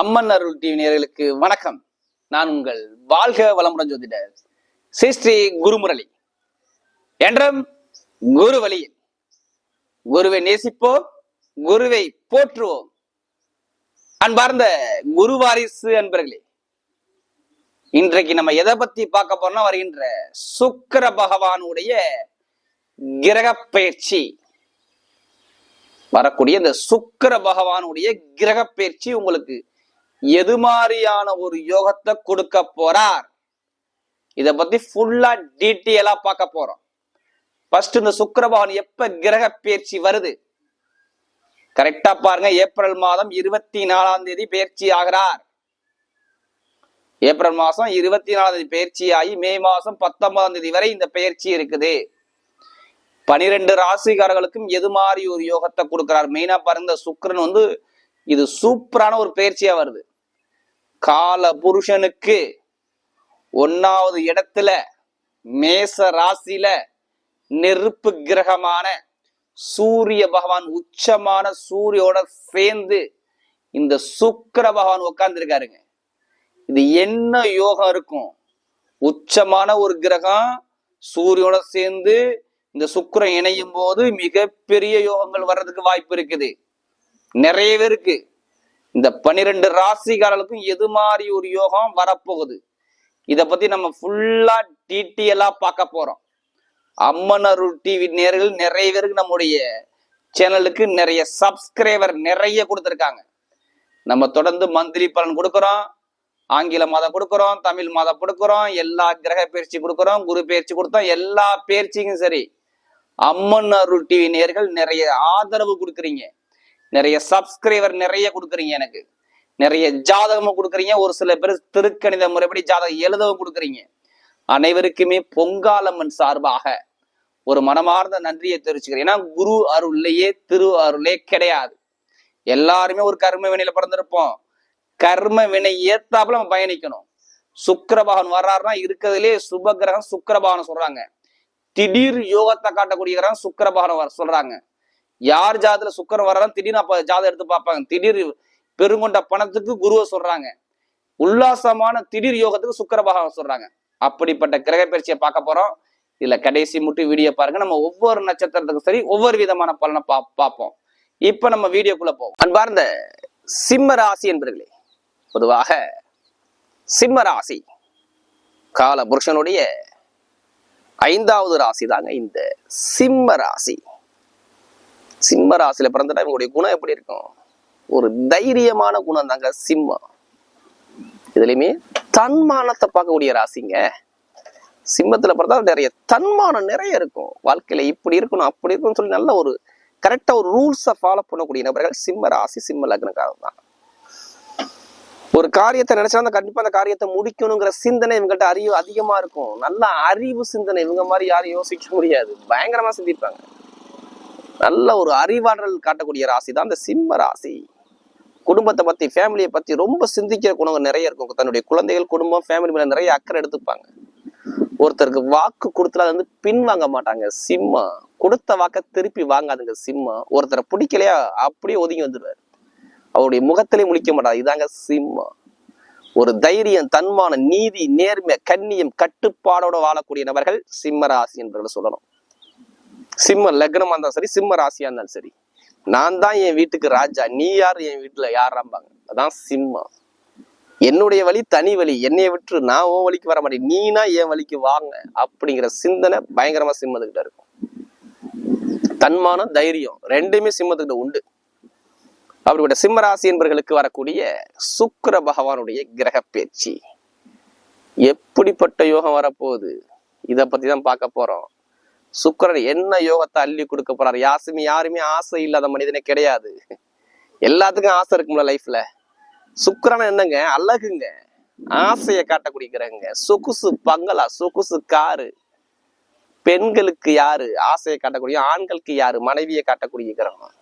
அம்மன் அருள் TV நேர்களுக்கு வணக்கம். நான் உங்கள் வாழ்க வளமுடன் ஜோதிடர் ஸ்ரீ ஸ்ரீ குருமுரளி. என்றும் குரு வழியில் குருவை நேசிப்போம் குருவை போற்றுவோம். அன்பார்ந்த குரு வாரிசு அன்பர்களே இன்றைக்கு நம்ம எதை பத்தி பார்க்க போறோம்னா வருகின்ற சுக்கிர பகவானுடைய கிரக பயிற்சி. வரக்கூடிய இந்த சுக்கிர பகவானுடைய கிரக பயிற்சி உங்களுக்கு எது மாதிரியான ஒரு யோகத்தை கொடுக்க போறார்? இதை பத்தி ஃபுல்லா டீட்டெயிலா பார்க்க போறோம். ஃபர்ஸ்ட் இந்த சுக்கரபவன் எப்ப கிரக பயிற்சி வருது? கரெக்டா பாருங்க ஏப்ரல் மாதம் இருபத்தி நாலாம் தேதி பயிற்சி ஆகிறார். ஏப்ரல் மாசம் இருபத்தி நாலாம் தேதி பயிற்சி ஆகி மே மாசம் பத்தொன்பதாம் தேதி வரை இந்த பயிற்சி இருக்குது. பனிரெண்டு ராசிக்காரர்களுக்கும் எது மாதிரி ஒரு யோகத்தை கொடுக்கிறார்? மெயினா பாருங்க இந்த வந்து இது சூப்பரான ஒரு பயிற்சியா வருது. கால புருஷனுக்கு ஒன்னாவது இடத்துல மேச ராசியில நெருப்பு கிரகமான சூரிய பகவான் உச்சமான சூரியோட சேர்ந்து இந்த சுக்கர பகவான் உட்கார்ந்துருக்காருங்க இது என்ன யோகம் இருக்கும்? உச்சமான ஒரு கிரகம் சூரியோட சேர்ந்து இந்த சுக்கிரன் இணையும் போது மிகப்பெரிய யோகங்கள் வர்றதுக்கு வாய்ப்பு இருக்குது. நிறைய பேருக்கு இந்த பன்னிரெண்டு ராசிக்காரர்களுக்கும் எது மாதிரி ஒரு யோகம் வரப்போகுது? இத பத்தி நம்ம ஃபுல்லா டீட்டெயிலா பார்க்க போறோம். அம்மன் அருள் டிவி நேர்கள் நிறைய பேருக்கு நம்முடைய சேனலுக்கு நிறைய சப்ஸ்கிரைபர் நிறைய கொடுத்துருக்காங்க. நம்ம தொடர்ந்து மந்திரி பலன் கொடுக்குறோம். ஆங்கில மாதம் கொடுக்குறோம் தமிழ் மாதம் கொடுக்குறோம் எல்லா கிரக பயிற்சி கொடுக்குறோம் குரு பயிற்சி கொடுத்தோம் எல்லா பயிற்சிக்கும் சரி. அம்மன் அருள் டிவி நேர்கள் நிறைய ஆதரவு கொடுக்குறீங்க. நிறைய சப்ஸ்கிரைபர் நிறைய கொடுக்குறீங்க எனக்கு. நிறைய ஜாதகமும் கொடுக்குறீங்க. ஒரு சில பேர் திருக்கணித முறைப்படி ஜாதகம் எழுதவும் கொடுக்குறீங்க. அனைவருக்குமே பொங்காலம்மன் சார்பாக ஒரு மனமார்ந்த நன்றியை தெரிவிச்சுக்கிறேன். ஏன்னா குரு அருள்லையே திரு அருளே கிடையாது. எல்லாருமே ஒரு கர்ம வினையில பிறந்திருப்போம். கர்ம வினை ஏத்தாப்புல நம்ம பயணிக்கணும். சுக்கிரபகவான் வர்றாருன்னா இருக்கிறதுலே சுபகிரகம் கிரகம் சொல்றாங்க. திடீர் யோகத்தை காட்டக்கூடிய கிரகம் சுக்கிரபகவான் வர சொல்றாங்க. யார் ஜாதத்துல சுக்கரம் வர்றாலும் திடீர்னு அப்ப ஜாதகம் எடுத்து பார்ப்பாங்க. திடீர் பெருங்கொண்ட பணத்துக்கு குருவை சொல்றாங்க. உல்லாசமான திடீர் யோகத்துக்கு சுக்கர பகவான் சொல்றாங்க. அப்படிப்பட்ட கிரக பயிற்சியை பார்க்க போறோம். இதுல கடைசி மட்டும் வீடியோ பாருங்க. நம்ம ஒவ்வொரு நட்சத்திரத்துக்கும் சரி ஒவ்வொரு விதமான பலனை பா பார்ப்போம். இப்ப நம்ம வீடியோக்குள்ள போவோம். அன்பார்ந்த சிம்ம ராசி என்பர்களே பொதுவாக சிம்ம ராசி கால புருஷனுடைய ஐந்தாவது ராசி தாங்க இந்த சிம்ம ராசி. சிம்ம ராசியில பிறந்துட்டா இவங்களுடைய குணம் எப்படி இருக்கும்? ஒரு தைரியமான குணம் தாங்க சிம்மம். இதுலயுமே தன்மானத்தை பார்க்கக்கூடிய ராசிங்க. சிம்மத்துல பிறந்தா நிறைய தன்மானம் நிறைய இருக்கும். வாழ்க்கையில இப்படி இருக்கணும் அப்படி இருக்கணும்னு சொல்லி நல்ல ஒரு கரெக்டா ஒரு ரூல்ஸை ஃபாலோ பண்ணக்கூடிய நபர்கள் சிம்ம ராசி சிம்ம லக்னக்காரர் தான். ஒரு காரியத்தை நினைச்சா அந்த கண்டிப்பா அந்த காரியத்தை முடிக்கணுங்கிற சிந்தனை இவங்கள்ட்ட அறிவு அதிகமா இருக்கும். நல்ல அறிவு சிந்தனை. இவங்க மாதிரி யாரும் யோசிக்க முடியாது. பயங்கரமா சிந்திப்பாங்க. நல்ல ஒரு அறிவாற்றல் காட்டக்கூடிய ராசி தான் இந்த சிம்ம ராசி. குடும்பத்தை பத்தி ஃபேமிலியை பத்தி ரொம்ப சிந்திக்கிற குணங்கள் நிறைய இருக்கும். தன்னுடைய குழந்தைகள் குடும்பம் ஃபேமிலி மேல நிறைய அக்கறை எடுத்துப்பாங்க. ஒருத்தருக்கு வாக்கு கொடுத்துல அது வந்து பின் வாங்க மாட்டாங்க. சிம்மா கொடுத்த வாக்க திருப்பி வாங்காதுங்க. சிம்மா ஒருத்தரை பிடிக்கலையா அப்படியே ஒதுங்கி வந்துடுவார். அவருடைய முகத்திலே முழிக்க மாட்டார். இதாங்க சிம்மா. ஒரு தைரியம் தன்மான நீதி நேர்மை கண்ணியம் கட்டுப்பாடோட வாழக்கூடிய நபர்கள் சிம்ம ராசி என்பவர்கள் சொல்லணும். சிம்ம லக்னமா இருந்தாலும் சரி சிம்ம ராசியா இருந்தாலும் சரி. நான் தான் என் வீட்டுக்கு ராஜா. நீ யார் என் வீட்டுல யாராம்பாங்க அதான் சிம்மம். என்னுடைய வழி தனி வழி. என்னைய விட்டு நான் உன் வழிக்கு வர மாட்டேன். நீனா என் வழிக்கு வாங்க அப்படிங்கிற சிந்தனை பயங்கரமா சிம்மத்துக்கிட்ட இருக்கும். தன்மானம் தைரியம் ரெண்டுமே சிம்மத்துக்கிட்ட உண்டு. அப்படிப்பட்ட சிம்ம ராசி என்பவர்களுக்கு வரக்கூடிய சுக்கர பகவானுடைய கிரக பேச்சு. எப்படிப்பட்ட யோகம் வரப்போகுது? இதை பத்தி தான் பார்க்க போறோம். சுக்கரன் என்ன யோகத்தை அள்ளி கொடுக்க போறாரு? யாசுமி யாருமே ஆசை இல்லாத மனிதனே கிடையாது. எல்லாத்துக்கும் ஆசை இருக்கும்ல லைஃப்ல சுக்கரன் என்னங்க? அழகுங்க. ஆசையை காட்ட குடிக்கிறங்க சொகுசு பங்களா சொகுசு காரு. பெண்களுக்கு யாரு ஆசையை காட்டக்கூடிய ஆண்களுக்கு யாரு மனைவியை காட்டக்கூடிய கிரகம்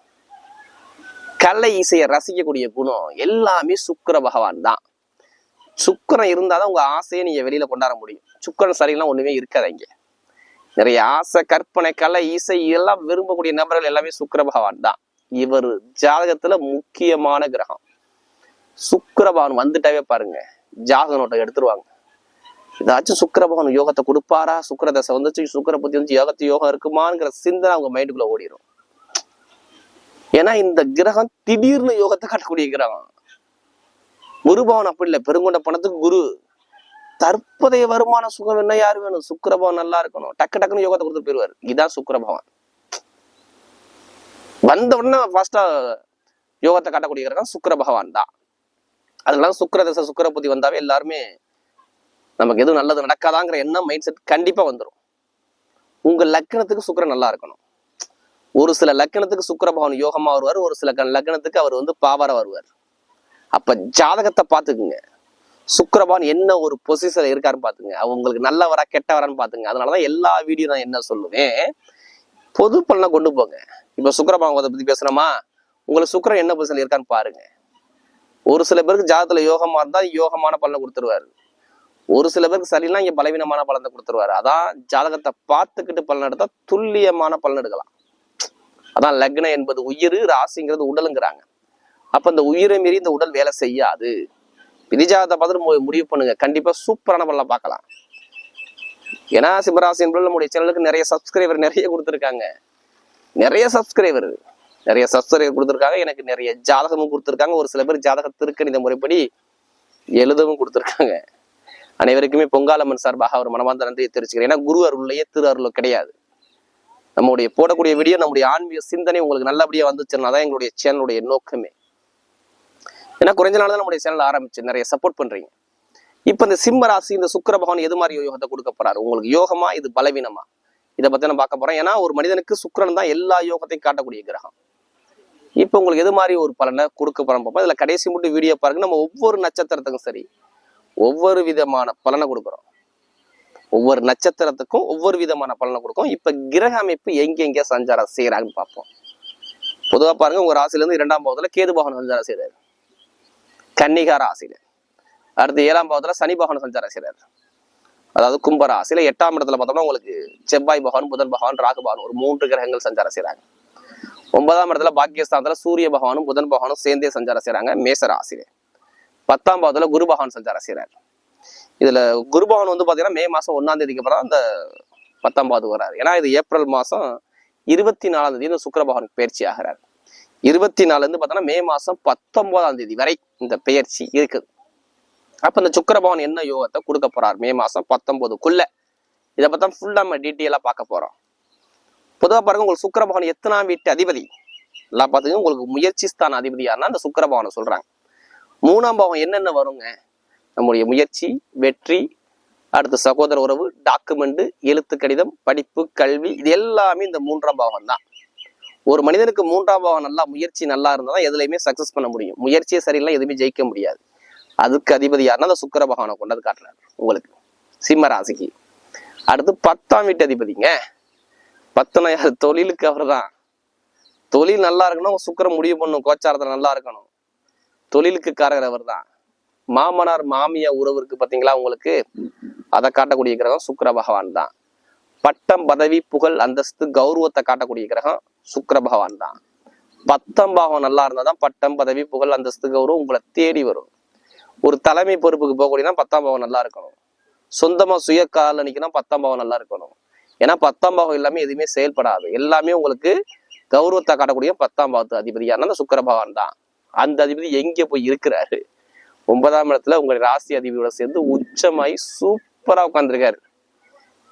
கலை இசையை ரசிக்கக்கூடிய குணம் எல்லாமே சுக்கர பகவான் தான். சுக்கரன் இருந்தாதான் உங்க ஆசையை நீங்க வெளியில கொண்டாட முடியும். சுக்கரன் சரியில்லாம் ஒண்ணுமே இருக்காதீங்க நிறைய ஆசை கற்பனை கலை இசை எல்லாம் விரும்பக்கூடிய நபர்கள் எல்லாமே சுக்கர பகவான் தான். இவர் ஜாதகத்துல முக்கியமான கிரகம். சுக்கிரபவன் வந்துட்டாவே பாருங்க ஜாதக நோட்டை எடுத்துருவாங்க. ஏதாச்சும் சுக்கிரபவன் யோகத்தை கொடுப்பாரா? சுக்கர தசை வந்துச்சு சுக்கர புத்தி வந்து யோகத்து யோகம் இருக்குமாங்கிற சிந்தனை அவங்க மைண்டுக்குள்ள ஓடிடும் ஏன்னா இந்த கிரகம் திடீர்னு யோகத்தை காட்டக்கூடிய கிரகம். குருபவன் அப்படி இல்லை. பெருங்கொண்ட பணத்துக்கு குரு தற்போதைய வருமான சுகம் என்ன? யாரு வேணும்? சுக்கிரபவன் நல்லா இருக்கணும். டக்கு டக்குன்னு யோகத்தை கொடுத்து போயிருவாரு இதுதான் சுக்கரபவன். வந்த உடனே ஃபாஸ்டா யோகத்தை காட்டக்கூடிய கிரகம் பகவான் தான். அதனால சுக்கர தசை சுக்கர புத்தி வந்தாவே எல்லாருமே நமக்கு எதுவும் நல்லது நடக்காதாங்கிற எண்ணம் மைண்ட் செட் கண்டிப்பா வந்துடும் உங்க லக்கணத்துக்கு சுக்கரன் நல்லா இருக்கணும். ஒரு சில லக்கணத்துக்கு சுக்கிர பகவான் யோகமா வருவார் ஒரு சில லக்கணத்துக்கு அவர் வந்து பாவார வருவார். அப்ப ஜாதகத்தை பாத்துக்குங்க சுக்கரபான் என்ன ஒரு பொசிஷன்ல இருக்காருன்னு பாத்துங்க. அவங்களுக்கு நல்லவரா கெட்டவரான்னு பாத்துங்க. அதனாலதான் எல்லா வீடியோ நான் என்ன சொல்லுவேன்? பொது பலனை கொண்டு போங்க. இப்ப சுக்கரபான் அதை பத்தி பேசுறோமா உங்களுக்கு சுக்கிரன் என்ன பொசிஷன்ல இருக்கான்னு பாருங்க. ஒரு சில பேருக்கு ஜாதத்துல யோகமா இருந்தா யோகமான பலனை கொடுத்துருவாரு. ஒரு சில பேருக்கு சரியில்லை இங்க பலவீனமான பலனை கொடுத்துருவாரு. அதான் ஜாதகத்தை பார்த்துக்கிட்டு பலன் எடுத்தா துல்லியமான பலன் எடுக்கலாம். அதான் லக்னம் என்பது உயிர் ராசிங்கிறது உடலுங்கிறாங்க. அப்ப இந்த உயிரை மீறி இந்த உடல் வேலை செய்யாது. விதிஜாதத்தை பார்த்துட்டு முடிவு பண்ணுங்க. கண்டிப்பா சூப்பரான பலனை பார்க்கலாம். ஏன்னா சிம்மராசி என்பது நம்முடைய சேனலுக்கு நிறைய சப்ஸ்கிரைபர் நிறைய கொடுத்துருக்காங்க. நிறைய சப்ஸ்கிரைபர் நிறைய சப்ஸ்கிரைபர் கொடுத்துருக்காங்க. எனக்கு நிறைய ஜாதகமும் கொடுத்துருக்காங்க. ஒரு சில பேர் ஜாதக திருக்கணித முறைப்படி எழுதவும் கொடுத்துருக்காங்க. அனைவருக்குமே பொங்காலம்மன் சார்பாக ஒரு மனமார்ந்த நன்றியை தெரிவிச்சுக்கிறேன். ஏன்னா குரு அருள்லையே திரு அருளோ கிடையாது. நம்முடைய போடக்கூடிய வீடியோ நம்முடைய ஆன்மீக சிந்தனை உங்களுக்கு நல்லபடியாக வந்துச்சுன்னா தான் எங்களுடைய சேனலுடைய நோக்கமே. ஏன்னா குறைஞ்ச நாள் தான் நம்முடைய சேனல் ஆரம்பிச்சு நிறைய சப்போர்ட் பண்றீங்க. இப்ப இந்த சிம்ம ராசி இந்த சுக்கிர பகவான் எது மாதிரி யோகத்தை கொடுக்க போறாரு? உங்களுக்கு யோகமா இது பலவீனமா? இதை பத்தி நான் பார்க்க போறேன் ஏன்னா ஒரு மனிதனுக்கு சுக்கரன் தான் எல்லா யோகத்தையும் காட்டக்கூடிய கிரகம். இப்போ உங்களுக்கு எது மாதிரி ஒரு பலனை கொடுக்க போறோம் பார்ப்போம். இதுல கடைசி மட்டும் வீடியோ பாருங்க. நம்ம ஒவ்வொரு நட்சத்திரத்துக்கும் சரி ஒவ்வொரு விதமான பலனை கொடுக்குறோம். ஒவ்வொரு நட்சத்திரத்துக்கும் ஒவ்வொரு விதமான பலனை கொடுக்கும் இப்ப கிரக அமைப்பு எங்க சஞ்சாரம் செய்யறாங்கன்னு பார்ப்போம். பொதுவா பாருங்க உங்க ராசில இருந்து இரண்டாம் பாவத்துல கேது பகவான் சஞ்சாரம் செய்யறாரு கன்னிகா ராசியில். அடுத்து ஏழாம் பாவத்தில் சனி பகவான் சஞ்சாரம் செய்யறாரு அதாவது கும்ப ராசியில எட்டாம் இடத்துல பார்த்தோம்னா உங்களுக்கு செவ்வாய் பகவான் புதன் பகவான் ராகு பகவான் ஒரு மூன்று கிரகங்கள் சஞ்சாரம் செய்கிறாங்க ஒன்பதாம் இடத்துல பாக்கியஸ்தானத்தில் சூரிய பகவானும் புதன் பகவானும் சேர்ந்தே சஞ்சாரம் செய்கிறாங்க மேச ராசியில். பத்தாம் பாவத்தில் குரு பகவான் சஞ்சாரம் செய்கிறார் இதில் குரு பகவான் வந்து பார்த்தீங்கன்னா மே மாதம் ஒன்றாம் தேதிக்கு அப்புறம் அந்த பத்தாம் பாவது வராரு ஏன்னா இது ஏப்ரல் மாதம் இருபத்தி நாலாம் தேதி இந்த சுக்கர பகவானுக்கு பயிற்சி ஆகிறார். இருபத்தி நாலுலேருந்து பார்த்தோன்னா மே மாதம் பத்தொன்பதாம் தேதி வரை இந்த பெயர்ச்சி இருக்குது அப்போ இந்த சுக்கரபவன் என்ன யோகத்தை கொடுக்க போறார்? மே மாசம் பத்தொன்பதுக்குள்ள. இதை பத்தி ஃபுல்லாக நம்ம டீட்டெயிலா பார்க்க போறோம். பொதுவாக பாருங்க உங்களுக்கு சுக்கரபவன் எத்தனாம் வீட்டு அதிபதி? எல்லாம் பார்த்தீங்கன்னா உங்களுக்கு முயற்சி ஸ்தான அதிபதி யாருன்னா அந்த சுக்கரபவனை சொல்கிறாங்க மூணாம் பாவம் என்னென்ன வருங்க? நம்முடைய முயற்சி வெற்றி அடுத்து சகோதர உறவு டாக்குமெண்ட் எழுத்து கடிதம் படிப்பு கல்வி இது எல்லாமே இந்த மூன்றாம் பாவம் தான் ஒரு மனிதனுக்கு மூன்றாம் பாவம் நல்லா முயற்சி நல்லா இருந்தா தான் எதுலையுமே சக்சஸ் பண்ண முடியும். முயற்சியே சரியில்லை எதுவுமே ஜெயிக்க முடியாது. அதுக்கு அதிபதி யாருன்னா அந்த சுக்கிர பகவானை கொண்டது காட்டுறாரு உங்களுக்கு. சிம்ம ராசிக்கு. அடுத்து பத்தாம் வீட்டு அதிபதிங்க. பத்துனா தொழிலுக்கு அவர் தான் தொழில் நல்லா இருக்கணும் சுக்கரம் முடிவு பண்ணும் கோச்சாரத்தில் நல்லா இருக்கணும். தொழிலுக்கு காரகர் அவர் தான் மாமனார் மாமியா உறவு இருக்கு பாத்தீங்களா உங்களுக்கு? அதை காட்டக்கூடிய கிரகம் சுக்கிர பகவான் தான். பட்டம் பதவி புகழ் அந்தஸ்து கௌரவத்தை காட்டக்கூடிய கிரகம் சுக்கர பகவான் தான். பத்தாம் பாவம் நல்லா இருந்தால் தான் பட்டம் பதவி புகழ் அந்தஸ்து கௌரவம் உங்களை தேடி வரும். ஒரு தலைமை பொறுப்புக்கு போகக்கூடியனா பத்தாம் பாவம் நல்லா இருக்கணும். சொந்தமாக சுய கால நிக்கணும் பத்தாம் பாவம் நல்லா இருக்கணும். ஏன்னா பத்தாம் பாவம் எல்லாமே எதுவுமே செயல்படாது. எல்லாமே உங்களுக்கு கௌரவத்தை காட்டக்கூடிய பத்தாம் பாவத்து அதிபதியான அந்த சுக்கர பகவான் தான். அந்த அதிபதி எங்கே போய் இருக்கிறாரு? ஒன்பதாம் இடத்துல உங்களுடைய ராசி அதிபதியோட சேர்ந்து உச்சமாயி சூப்பராக உட்காந்துருக்காரு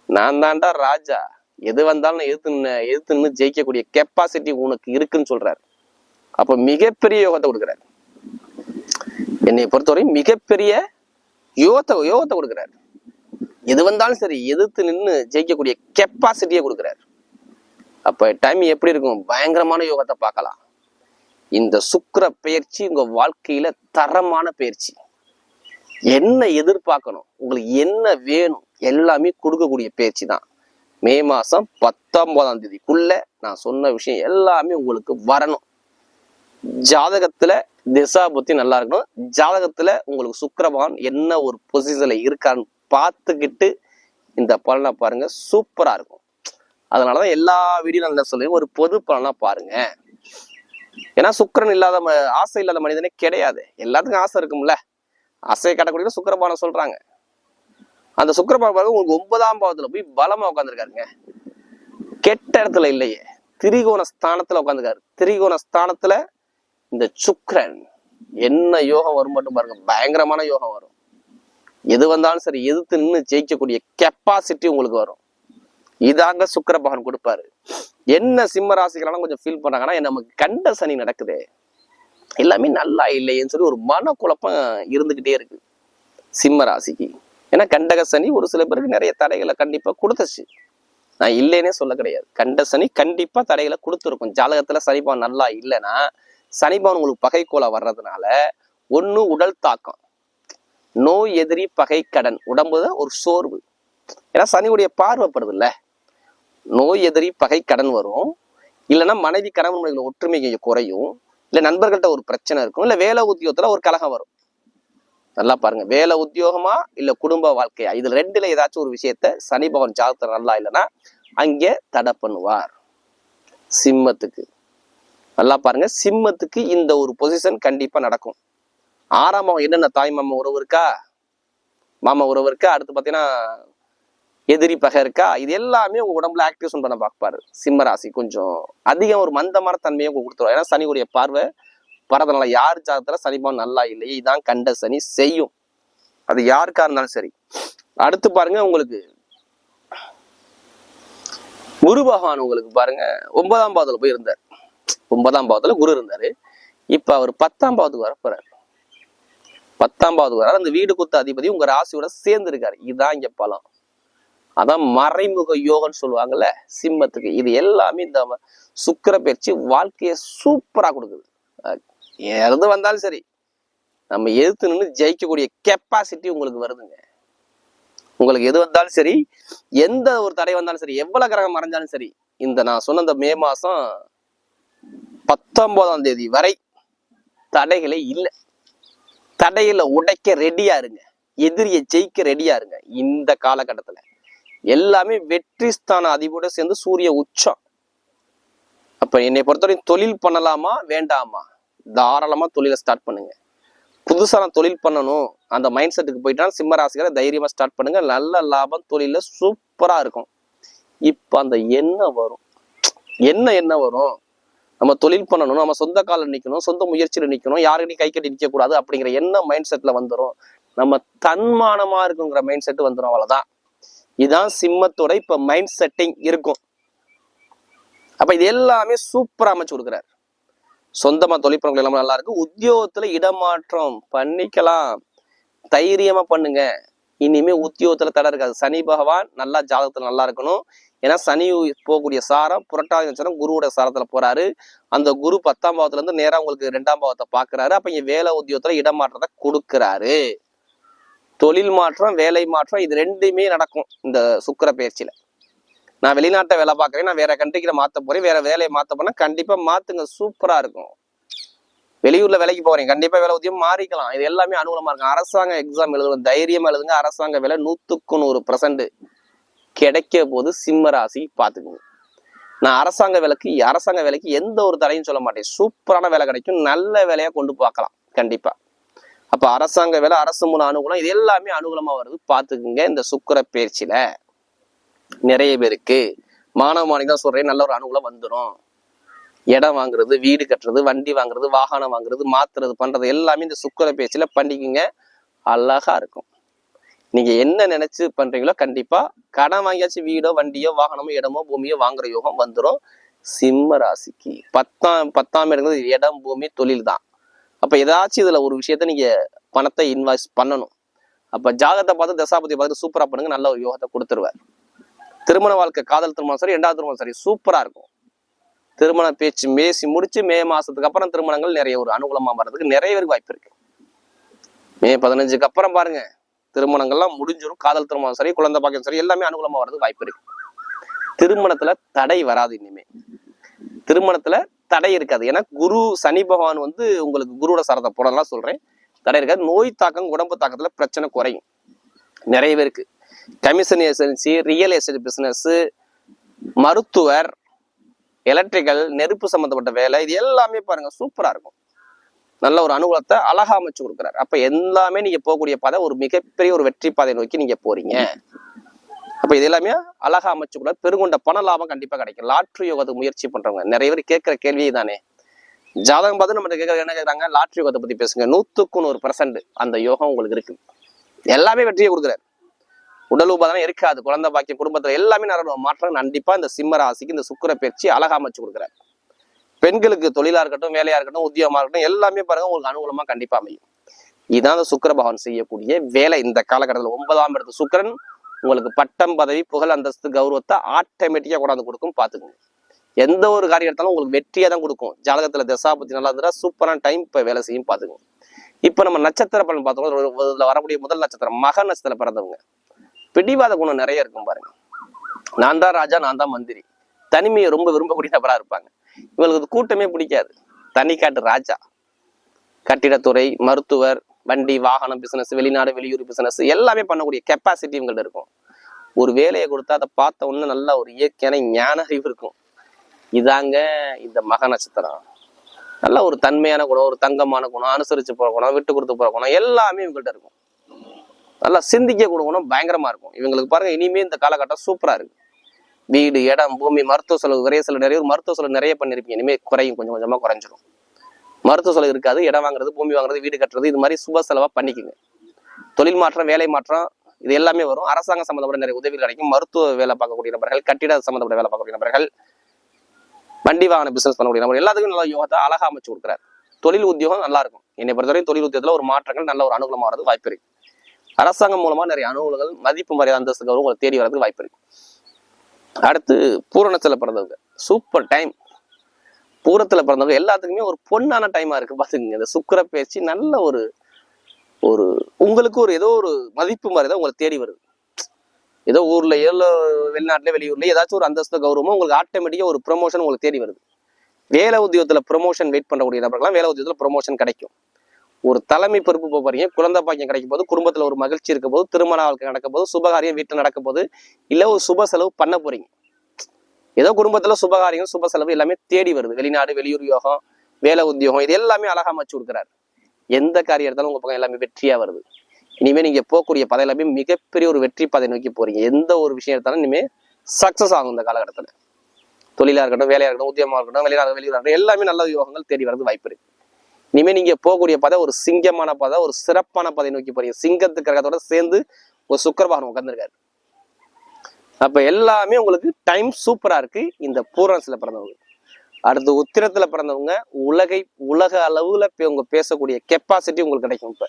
நான் தாண்டா ராஜா. எது வந்தாலும் எதிர்த்து நின்னு- எதிர்த்து நின்னு ஜெயிக்கக்கூடிய கெப்பாசிட்டி உனக்கு இருக்குன்னு சொல்றாரு. அப்ப மிகப்பெரிய யோகத்தை கொடுக்குறாரு. என்னை பொறுத்தவரை மிகப்பெரிய யோகத்தை யோகத்தை கொடுக்குறாரு. எது வந்தாலும் சரி எதிர்த்து நின்னு ஜெயிக்கக்கூடிய கெப்பாசிட்டியை கொடுக்குறாரு. அப்ப டைம் எப்படி இருக்கும்? பயங்கரமான யோகத்தை பார்க்கலாம். இந்த சுக்கர பயிற்சி உங்க வாழ்க்கையில தரமான பயிற்சி. என்ன எதிர்பார்க்கணும்? உங்களுக்கு என்ன வேணும்? எல்லாமே கொடுக்கக்கூடிய பயிற்சி தான். மே மாதம் பத்தொன்பதாம் தேதிக்குள்ள நான் சொன்ன விஷயம் எல்லாமே உங்களுக்கு வரணும். ஜாதகத்துல திசா புத்தி நல்லா இருக்கணும். ஜாதகத்துல உங்களுக்கு சுக்கிரபகவான் என்ன ஒரு பொசிஷன்ல இருக்கான்னு பார்த்துக்கிட்டு இந்த பலனை பாருங்க சூப்பரா இருக்கும். அதனாலதான் எல்லா வீடியோ நான் என்ன சொல்லுவேன் ஒரு பொது பலனா பாருங்க. ஏன்னா சுக்கரன் இல்லாத ம- ஆசை இல்லாத மனிதனே கிடையாது. எல்லாத்துக்கும் ஆசை இருக்கும்ல. ஆசையை காட்டக்கூடிய சுக்கரபானம் சொல்றாங்க. அந்த சுக்கர பகவான் உங்களுக்கு ஒன்பதாம் பாவத்துல போய் பலமா உட்காந்துருக்காருங்க கெட்ட இடத்துல இல்லையே. திரிகோண ஸ்தானத்துல உட்காந்துருக்காரு திரிகோண ஸ்தானத்துல இந்த சுக்கரன். என்ன யோகம் வரும் மட்டும் பாருங்க பயங்கரமான யோகம் வரும். எது வந்தாலும் சரி எதிர்த்து நின்று ஜெயிக்கக்கூடிய கெப்பாசிட்டி உங்களுக்கு வரும். இதாங்க சுக்கர பகவான் கொடுப்பாரு. என்ன சிம்ம ராசிகளாலும் கொஞ்சம் ஃபீல் பண்ணாங்கன்னா நமக்கு கண்ட சனி நடக்குதே. எல்லாமே நல்லா இல்லையேன்னு சொல்லி ஒரு மனக்குழப்பம் இருந்துகிட்டே இருக்கு. சிம்ம ராசிக்கு. ஏன்னா கண்டக சனி ஒரு சில பேருக்கு நிறைய தடைகளை கண்டிப்பாக கொடுத்துச்சு. நான் இல்லைன்னே சொல்ல கிடையாது. கண்ட சனி கண்டிப்பாக தடைகளை கொடுத்துருக்கும். ஜாதகத்துல சனிபவன் நல்லா இல்லைன்னா சனிபவன் உங்களுக்கு பகைக்கோளை வர்றதுனால ஒண்ணு உடல் தாக்கம். நோய் எதிரி பகை கடன். தான் ஒரு சோர்வு. ஏன்னா சனியுடைய பார்வைப்படுது இல்லை நோய் எதிரி பகை கடன் வரும். இல்லைன்னா மனைவி கணவன் முறைகள் ஒற்றுமை குறையும். இல்லை நண்பர்கள்ட்ட ஒரு பிரச்சனை இருக்கும். இல்லை வேலை உத்தியோகத்தில் ஒரு கலகம் வரும். நல்லா பாருங்க. வேலை உத்தியோகமா இல்ல குடும்ப வாழ்க்கையா? இது ரெண்டுல ஏதாச்சும் ஒரு விஷயத்த சனி பகவான் ஜாதகத்துல நல்லா இல்லைன்னா அங்கே தடை பண்ணுவார். சிம்மத்துக்கு. நல்லா பாருங்க. சிம்மத்துக்கு இந்த ஒரு பொசிஷன் கண்டிப்பா நடக்கும். ஆறாம் என்னென்ன தாய் மாமா உறவு இருக்கா? மாமா உறவு இருக்கா? அடுத்து பார்த்தீங்கன்னா எதிரி பகை இருக்கா? இது எல்லாமே உங்க உடம்புல ஆக்டிவேஷன் பண்ண பார்ப்பாரு. சிம்ம ராசி கொஞ்சம் அதிகம் ஒரு மந்தமான தன்மையை உங்களுக்கு கொடுத்துரும். ஏன்னா சனியுடைய பார்வை பரதனால யார் ஜாதகத்துல சனி நல்லா இல்லையே இதான் கண்ட சனி செய்யும். அது யாருக்கா இருந்தாலும் சரி. அடுத்து பாருங்க உங்களுக்கு குரு பகவான் உங்களுக்கு பாருங்க ஒன்பதாம் பாவத்துல போய் இருந்தார். ஒன்பதாம் பாவத்துல குரு இருந்தாரு. இப்ப அவர் பத்தாம் பாவத்துக்கு வர போறாரு. பத்தாம் பாவத்துக்கு வராரு அந்த வீடு குத்த அதிபதி உங்க ராசியோட சேர்ந்து இருக்காரு இதுதான் இங்க பலம். அதான் மறைமுக யோகம்னு சொல்லுவாங்கல்ல சிம்மத்துக்கு. இது எல்லாமே இந்த சுக்கிர பயிற்சி வாழ்க்கையை சூப்பரா கொடுக்குது. இறந்து வந்தாலும் சரி நம்ம எதிர்த்து நின்று ஜெயிக்கக்கூடிய கெப்பாசிட்டி உங்களுக்கு வருதுங்க. உங்களுக்கு எது வந்தாலும் சரி எந்த ஒரு தடை வந்தாலும் சரி எவ்வளவு கிரகம் மறைஞ்சாலும் சரி இந்த நான் சொன்ன இந்த மே மாசம் பத்தொன்பதாம் தேதி வரை தடைகளே இல்லை. தடையில உடைக்க ரெடியா இருங்க. எதிரியை ஜெயிக்க ரெடியா இருங்க. இந்த காலகட்டத்துல எல்லாமே வெற்றி ஸ்தான அதிபோட சேர்ந்து சூரிய உச்சம். அப்ப என்னை பொறுத்தவரைக்கும் தொழில் பண்ணலாமா வேண்டாமா? தாராளமா தொழிலை ஸ்டார்ட் பண்ணுங்க. புதுசா நான் தொழில் பண்ணணும் அந்த மைண்ட் செட்டுக்கு போயிட்டா சிம்ம ராசிகளை தைரியமா ஸ்டார்ட் பண்ணுங்க. நல்ல லாபம் தொழில சூப்பரா இருக்கும். இப்ப அந்த எண்ணம் வரும். என்ன என்ன வரும்? நம்ம தொழில் பண்ணணும் நம்ம சொந்த காலில் நிக்கணும் சொந்த முயற்சியில நிக்கணும் யாருக்கிட்டையும் கை கட்டி நிக்க கூடாது அப்படிங்கிற என்ன மைண்ட் செட்ல வந்துடும் நம்ம தன்மானமா இருக்குங்கிற மைண்ட் செட் வந்துடும் அவ்வளவுதான். இதான் சிம்மத்தோட இப்ப மைண்ட் செட்டிங் இருக்கும். அப்ப இது எல்லாமே சூப்பரா அமைச்சு கொடுக்குறாரு. சொந்தமா தொழிற்பங்கள் எல்லாமே நல்லா இருக்கு. உத்தியோகத்துல இடமாற்றம் பண்ணிக்கலாம். தைரியமா பண்ணுங்க. இனிமே உத்தியோகத்துல தடை இருக்காது. சனி பகவான் நல்லா ஜாதகத்துல நல்லா இருக்கணும். ஏன்னா சனி போகக்கூடிய சாரம் புரட்டாதி நட்சத்திரம் குருவோட சாரத்துல போறாரு. அந்த குரு பத்தாம் பாவத்துல இருந்து நேரம் உங்களுக்கு ரெண்டாம் பாவத்தை பாக்குறாரு. அப்ப இங்க வேலை உத்தியோகத்துல இடமாற்றத்தை கொடுக்குறாரு. தொழில் மாற்றம் வேலை மாற்றம் இது ரெண்டுமே நடக்கும் இந்த சுக்கிர பயிற்சியில. நான் வெளிநாட்டை வேலை பார்க்குறேன் நான் வேற கண்ட்ரிக்கு மாற்ற போறேன் வேற வேலையை மாற்ற போனா கண்டிப்பா மாத்துங்க சூப்பரா இருக்கும். வெளியூர்ல வேலைக்கு போறேன் கண்டிப்பா வேலை உதயம் மாறிக்கலாம். இது எல்லாமே அனுகூலமா இருக்கும். அரசாங்க எக்ஸாம் எழுதுங்க தைரியமா எழுதுங்க அரசாங்க வேலை நூத்துக்கு நூறு பர்சன்ட் கிடைக்க போது சிம்ம ராசி பாத்துக்குங்க நான் அரசாங்க வேலைக்கு அரசாங்க வேலைக்கு எந்த ஒரு தடையும் சொல்ல மாட்டேன். சூப்பரான வேலை கிடைக்கும் நல்ல வேலையா கொண்டு பார்க்கலாம் கண்டிப்பா. அப்ப அரசாங்க வேலை அரசு மூல அனுகூலம் இது எல்லாமே அனுகூலமா வருது. பாத்துக்குங்க இந்த சுக்கிர பயிற்சியில நிறைய பேருக்கு. மாணவ மாணவி தான் சொல்றேன் நல்ல ஒரு அனுகூலம் வந்துடும் இடம் வாங்குறது வீடு கட்டுறது வண்டி வாங்குறது வாகனம் வாங்குறது மாத்துறது பண்றது எல்லாமே இந்த சுக்கர பேச்சில் பண்ணிக்கங்க. அழகா இருக்கும். நீங்க என்ன நினைச்சு பண்றீங்களோ கண்டிப்பா கடன் வாங்கியாச்சு வீடோ வண்டியோ வாகனமோ இடமோ பூமியோ வாங்குற யோகம் வந்துடும் சிம்ம ராசிக்கு. பத்தாம் பத்தாம் இடங்கிறது இடம் பூமி தொழில் தான். அப்ப ஏதாச்சும் இதுல ஒரு விஷயத்த நீங்க பணத்தை இன்வாய்ஸ் பண்ணணும். அப்ப ஜாதகத்தை பார்த்து தசாபதி பார்த்து சூப்பரா பண்ணுங்க நல்ல ஒரு யோகத்தை கொடுத்துருவார். திருமண வாழ்க்கை காதல் திருமணம் சரி ரெண்டாவது திருமணம் சரி சூப்பரா இருக்கும். திருமண பேச்சு மேசி முடிச்சு மே மாசத்துக்கு அப்புறம் திருமணங்கள் நிறைய ஒரு அனுகூலமா வர்றதுக்கு நிறைய பேருக்கு வாய்ப்பு இருக்கு. மே பதினஞ்சுக்கு அப்புறம் பாருங்க திருமணங்கள்லாம் முடிஞ்சிடும் காதல் திருமணம் சரி குழந்தை பாக்கியம் சரி எல்லாமே அனுகூலமா வர்றதுக்கு வாய்ப்பு இருக்கு. திருமணத்துல தடை வராது இனிமே. திருமணத்துல தடை இருக்காது. ஏன்னா குரு சனி பகவான் வந்து உங்களுக்கு குருவோட சரத்தை போடலாம் சொல்றேன். தடை இருக்காது. நோய் தாக்கம் உடம்பு தாக்கத்துல பிரச்சனை குறையும். நிறைய பேருக்கு. Commission agency real estate business மருத்துவர் எலக்ட்ரிக்கல் நெருப்பு சம்மந்தப்பட்ட வேலை இது எல்லாமே பாருங்க சூப்பரா இருக்கும். நல்ல ஒரு அனுகூலத்தை அழகா அமைச்சு கொடுக்குறாரு. அப்ப எல்லாமே நீங்க போகக்கூடிய பாதை ஒரு மிகப்பெரிய ஒரு வெற்றி பாதை நோக்கி நீங்க போறீங்க. அப்போ இது எல்லாமே அழகா அமைச்சு கூட பெருங்கொண்ட பண லாபம் கண்டிப்பாக கிடைக்கும். லாட்ரி யோகத்துக்கு முயற்சி பண்றவங்க. நிறைய பேர் கேட்குற கேள்வி தானே ஜாதகம் பார்த்து நம்ம கேட்குற என்ன கேட்குறாங்க? லாட்ரி யோகத்தை பத்தி பேசுங்க. நூற்றுக்கு நூறு பர்சன்ட் அந்த யோகம் உங்களுக்கு இருக்கு. எல்லாமே வெற்றியை கொடுக்குறாரு. உடல் உபாதானம் இருக்காது. குழந்தை பாக்கியம் குடும்பத்துல எல்லாமே நிறைய மாற்றம் கண்டிப்பா இந்த சிம்ம ராசிக்கு இந்த சுக்கிர பயிற்சி அழகா அமைச்சு கொடுக்குறாரு. பெண்களுக்கு தொழிலா இருக்கட்டும் வேலையா இருக்கட்டும் உத்தியோகமா இருக்கட்டும் எல்லாமே பாருங்க உங்களுக்கு அனுகூலமா கண்டிப்பா அமையும். இதுதான் அந்த சுக்கர பகவான் செய்யக்கூடிய வேலை. இந்த காலகட்டத்தில் ஒன்பதாம் இடத்து சுக்கிரன் உங்களுக்கு பட்டம் பதவி புகழ் அந்தஸ்து கௌரவத்தை ஆட்டோமேட்டிக்கா கொண்டாந்து கொடுக்கும் பாத்துக்கோங்க எந்த ஒரு காரியம் எடுத்தாலும் உங்களுக்கு வெற்றியா தான் கொடுக்கும். ஜாதகத்துல தசாபத்தி நல்லா இருந்தா சூப்பரான டைம் இப்ப வேலை செய்யும் பாத்துக்கோங்க இப்ப நம்ம நட்சத்திர பலன் பார்த்தோம் இதுல வரக்கூடிய முதல் நட்சத்திரம் மக நட்சத்திரம் பிறந்தவங்க. பிடிவாத குணம் நிறைய இருக்கும் பாருங்க. நான் தான் ராஜா நான் தான் மந்திரி. தனிமையை ரொம்ப விரும்பக்கூடிய நபராக இருப்பாங்க. இவங்களுக்கு கூட்டமே பிடிக்காது. தனிக்காட்டு ராஜா. கட்டிடத்துறை மருத்துவர் வண்டி வாகனம் பிசினஸ் வெளிநாடு வெளியூர் பிசினஸ் எல்லாமே பண்ணக்கூடிய கெப்பாசிட்டி இவங்கள்ட்ட இருக்கும். ஒரு வேலையை கொடுத்தா அதை பார்த்த ஒன்று நல்ல ஒரு இயற்கையான ஞான அறிவு இருக்கும். இதாங்க இந்த மக நட்சத்திரம். நல்ல ஒரு தன்மையான குணம் ஒரு தங்கமான குணம் அனுசரித்து போகிற குணம் விட்டு கொடுத்து போகிற குணம் எல்லாமே இவங்கள்ட்ட இருக்கும். நல்லா சிந்திக்க கூட குணம் பயங்கரமா இருக்கும். இவங்களுக்கு பாருங்க இனிமே இந்த காலகட்டம் சூப்பரா இருக்கு. வீடு இடம் பூமி மருத்துவ செலவு நிறைய செலவு நிறைய மருத்துவ செலவு நிறைய பண்ணிருப்பீங்க. இனிமேல் குறையும் கொஞ்சம் கொஞ்சமா குறைஞ்சிரும். மருத்துவ செலவு இருக்காது இடம் வாங்குறது பூமி வாங்குறது வீடு கட்டுறது இது மாதிரி சுப செலவா பண்ணிக்கோங்க. தொழில் மாற்றம் வேலை மாற்றம் இது எல்லாமே வரும். அரசாங்க சம்மந்தப்பட்ட நிறைய உதவிகள் கிடைக்கும். மருத்துவ வேலை பார்க்கக்கூடிய நபர்கள் கட்டிட சம்மந்தப்பட்ட வேலை பார்க்கக்கூடிய நபர்கள் வண்டி வாகன பிசினஸ் பண்ணக்கூடிய நபர்கள் எல்லாத்துக்கும் நல்ல யோகத்தை அழகாக அமைச்சு கொடுக்குறாரு. தொழில் உத்தியோகம் நல்லா இருக்கும். என்னை பொறுத்தவரைக்கும் தொழில் உத்தியோகத்தில் ஒரு மாற்றங்கள் நல்ல ஒரு அனுகூலமாக வாய்ப்பு இருக்கு. அரசாங்கம் மூலமா நிறைய அனுகூலங்கள் மதிப்பு மரியாதை அந்தஸ்து உங்களை தேடி வரதுக்கு வாய்ப்பு இருக்கு. அடுத்து பூரணத்துல பிறந்தவங்க. சூப்பர் டைம் பூரத்துல பிறந்தவங்க எல்லாத்துக்குமே ஒரு பொன்னான டைமா இருக்கு. பாத்துக்கங்க இந்த சுக்கர பேச்சு நல்ல ஒரு ஒரு உங்களுக்கு ஒரு ஏதோ ஒரு மதிப்பு மாதிரி தான் உங்களை தேடி வருது. ஏதோ ஊர்ல ஏதோ வெளிநாட்டுல வெளியூர்ல ஏதாச்சும் ஒரு அந்தஸ்து கௌரவமோ உங்களுக்கு ஆட்டோமேட்டிக்கா ஒரு ப்ரொமோஷன் உங்களுக்கு தேடி வருது. வேலை உத்தியோகத்துல ப்ரொமோஷன் வெயிட் பண்ணக்கூடிய நபர்கள்லாம் வேலை உத்தியோகத்துல ப்ரொமோஷன் கிடைக்கும். ஒரு தலைமை பொறுப்பு போக போறீங்க. குழந்தை பாக்கியம் கிடைக்கும் போது குடும்பத்துல ஒரு மகிழ்ச்சி இருக்க போது திருமண வாழ்க்கை நடக்கும் போது சுபகாரியம் வீட்டில் நடக்கும் போது இல்ல ஒரு சுப செலவு பண்ண போறீங்க. ஏதோ குடும்பத்துல சுபகாரியம் சுப செலவு எல்லாமே தேடி வருது. வெளிநாடு வெளியூர் யோகம் வேலை உத்தியோகம் இது எல்லாமே அழகா அமைச்சு கொடுக்குறாரு. எந்த காரியம் எடுத்தாலும் உங்க பக்கம் எல்லாமே வெற்றியா வருது. இனிமே நீங்க போகக்கூடிய பதை எல்லாமே மிகப்பெரிய ஒரு வெற்றி பாதை நோக்கி போறீங்க. எந்த ஒரு விஷயம் எடுத்தாலும் இனிமே சக்சஸ் ஆகும் இந்த காலகட்டத்துல. தொழிலா இருக்கட்டும் வேலையா இருக்கட்டும் உத்தியமா இருக்கட்டும் வெளிநாடு வெளியூர் இருக்கட்டும் எல்லாமே நல்ல யோகங்கள் தேடி வரது வாய்ப்பு இருக்கு. இனிமே நீங்க போகக்கூடிய பதை ஒரு சிங்கமான பதை ஒரு சிறப்பான பதை நோக்கி போறீங்க. சிங்கத்து கிரகத்தோட சேர்ந்து ஒரு சுக்கரபாகன் உட்காந்துருக்காரு அப்ப எல்லாமே உங்களுக்கு டைம் சூப்பரா இருக்கு. இந்த பூரணத்தில் பிறந்தவங்க. அடுத்து உத்திரத்துல பிறந்தவங்க உலகை உலக அளவுல இப்போ உங்க பேசக்கூடிய கெப்பாசிட்டி உங்களுக்கு கிடைக்கும் இப்ப.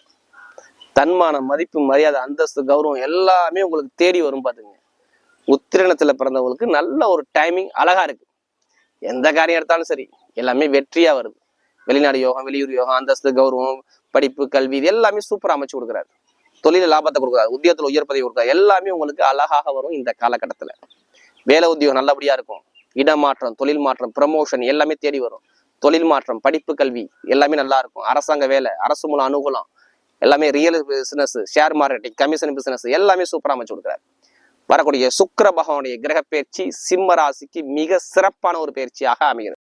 தன்மானம் மதிப்பு மரியாதை அந்தஸ்து கௌரவம் எல்லாமே உங்களுக்கு தேடி வரும் பாத்துங்க. உத்திரணத்துல பிறந்தவங்களுக்கு நல்ல ஒரு டைமிங் அழகா இருக்கு. எந்த காரியம் எடுத்தாலும் சரி எல்லாமே வெற்றியா வருது. வெளிநாடு யோகம் வெளியூர் யோகம் அந்தஸ்து கௌரவம் படிப்பு கல்வி இது எல்லாமே சூப்பரா அமைச்சு கொடுக்குறாரு. தொழில லாபத்தை கொடுக்குறாரு. உத்தியோகத்துல உயர் பதவி கொடுக்குறாரு. எல்லாமே உங்களுக்கு அழகாக வரும் இந்த காலகட்டத்துல. வேலை உத்தியோகம் நல்லபடியா இருக்கும். இடமாற்றம் தொழில் மாற்றம் ப்ரமோஷன் எல்லாமே தேடி வரும். தொழில் மாற்றம் படிப்பு கல்வி எல்லாமே நல்லா இருக்கும். அரசாங்க வேலை அரசு மூலம் அனுகூலம் எல்லாமே real business share marketing commission business எல்லாமே சூப்பராக அமைச்சு கொடுக்குறாரு. வரக்கூடிய சுக்கர பகவானுடைய கிரக பயிற்சி சிம்ம ராசிக்கு மிக சிறப்பான ஒரு பயிற்சியாக அமைகிறது.